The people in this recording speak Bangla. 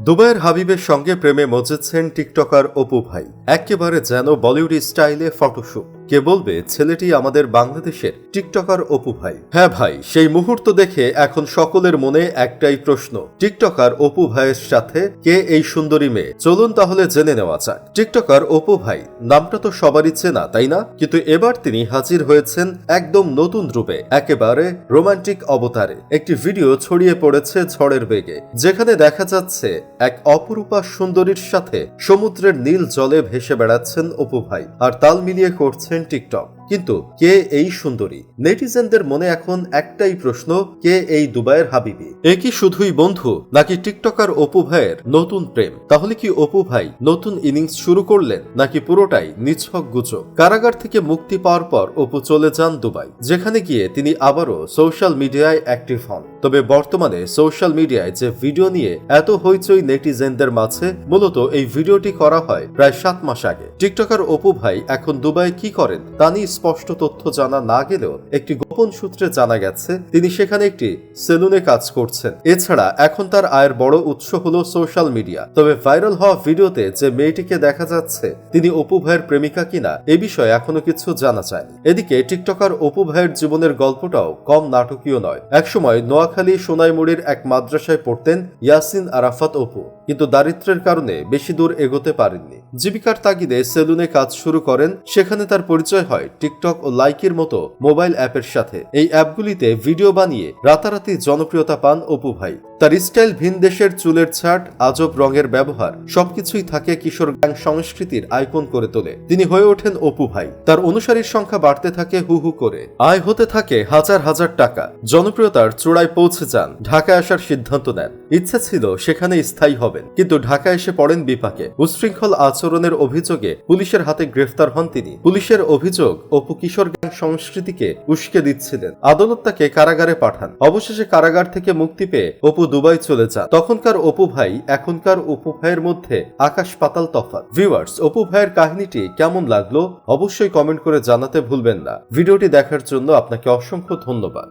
দুবাইয়ের হাবিবের সঙ্গে প্রেমে মজেছেন টিকটকার অপু ভাই। একেবারে যেন বলিউড স্টাইলে ফটোশুট। কে বলবে, ছেলেটি আমাদের বাংলাদেশের টিকটকার অপু ভাই? হ্যাঁ ভাই, সেই মুহূর্ত দেখে এখন সকলের মনে একটাই প্রশ্ন, টিকটকার অপু ভাইয়ের সাথে কে এই সুন্দরী মেয়ে? চলুন তাহলে জেনে নেওয়া যাক। টিকটকার অপু ভাই, নামটা তো সবারই চেনা, তাই না? কিন্তু এবার তিনি হাজির হয়েছেন একদম নতুন রূপে, একেবারে রোমান্টিক অবতারে। একটি ভিডিও ছড়িয়ে পড়েছে ঝড়ের বেগে, যেখানে দেখা যাচ্ছে এক অপরূপা সুন্দরীর সাথে সমুদ্রের নীল জলে ভেসে বেড়াচ্ছেন অপু ভাই, আর তাল মিলিয়ে করছেন টিকটক। কিন্তু কে এই সুন্দরী? নেটিজেনদের মনে এখন একটাই প্রশ্ন, কে এই দুবাইয়ের হাবিবি? এ কি শুধুই বন্ধু, নাকি টিকটকার অপু ভাইয়ের নতুন প্রেম? তাহলে কি অপু ভাই নতুন ইনিংস শুরু করলেন, নাকি পুরোটাই নিছক গুজব? কারাগার থেকে মুক্তি পাওয়ার পর অপু চলে যান দুবাই, যেখানে গিয়ে তিনি আবারও সোশ্যাল মিডিয়ায় অ্যাক্টিভ হন। তবে বর্তমানে সোশ্যাল মিডিয়ায় যে ভিডিও নিয়ে এত হইচই নেটিজেনদের মাঝে, মূলত এই ভিডিওটি করা হয় প্রায় সাত মাস আগে। টিকটকার অপু ভাই এখন দুবাই কি করেন, তা নিয়ে স্পষ্ট তথ্য জানা না গেলেও একটি গোপন সূত্রে জানা গেছে, তিনি সেখানে একটি সেলুনে কাজ করছেন। এছাড়া এখন তার আয়ের বড় উৎস হলো সোশ্যাল মিডিয়া। তবে ভাইরাল হওয়া ভিডিওতে যে মেয়েটিকে দেখা যাচ্ছে, তিনি অপু ভাইয়ের প্রেমিকা কিনা, এ বিষয়ে এখনও কিছু জানা যায়নি। এদিকে টিকটকার অপু ভাইয়ের জীবনের গল্পটাও কম নাটকীয় নয়। একসময় নোয়াখালী সোনাইমুড়ির এক মাদ্রাসায় পড়তেন ইয়াসিন আরাফাত অপু। কিন্তু দারিদ্র্যের কারণে বেশি দূর এগোতে পারেননি। জীবিকার তাগিদে সেলুনে কাজ শুরু করেন, সেখানে তার পরিচয় হয় টিকটক ও লাইকের মতো মোবাইল অ্যাপের সাথে। এই অ্যাপগুলিতে ভিডিও বানিয়ে রাতারাতি জনপ্রিয়তা পান অপু ভাই। তার স্টাইল ভিন দেশের চুলের ছাট, আজব রঙের ব্যবহার, সবকিছুই থাকে কিশোর গ্যাং সংস্কৃতির আইকন করে তোলে। তিনি হয়ে ওঠেন অপু ভাই। তার অনুসারীর সংখ্যা বাড়তে থাকে হু হু করে। আয় হতে থাকে হাজার হাজার টাকা। জনপ্রিয়তার চূড়ায় পৌঁছে যান। ঢাকায় আসার সিদ্ধান্ত নেন। ইচ্ছা ছিল সেখানে স্থায়ী হবেন। কিন্তু ঢাকায় এসে পড়েন বিপাকে। উশৃঙ্খল আচরণের অভিযোগে পুলিশের হাতে গ্রেফতার হন তিনি। পুলিশের অভিযোগ, অপু কিশোর গ্যাং সংস্কৃতিকে উস্কে দিচ্ছিলেন। আদালত তাকে কারাগারে পাঠান। অবশেষে কারাগার থেকে মুক্তি পেয়ে অপু দুবাই চলে যান। তখনকার অপু ভাই, এখনকার অপু ভাইয়ের মধ্যে আকাশ পাতাল তফাৎ। ভিউয়ার্স অপু ভাইয়ের কাহিনীটি কেমন লাগল? অবশ্যই কমেন্ট করে জানাতে ভুলবেন না। ভিডিওটি দেখার জন্য আপনাকে অসংখ্য ধন্যবাদ।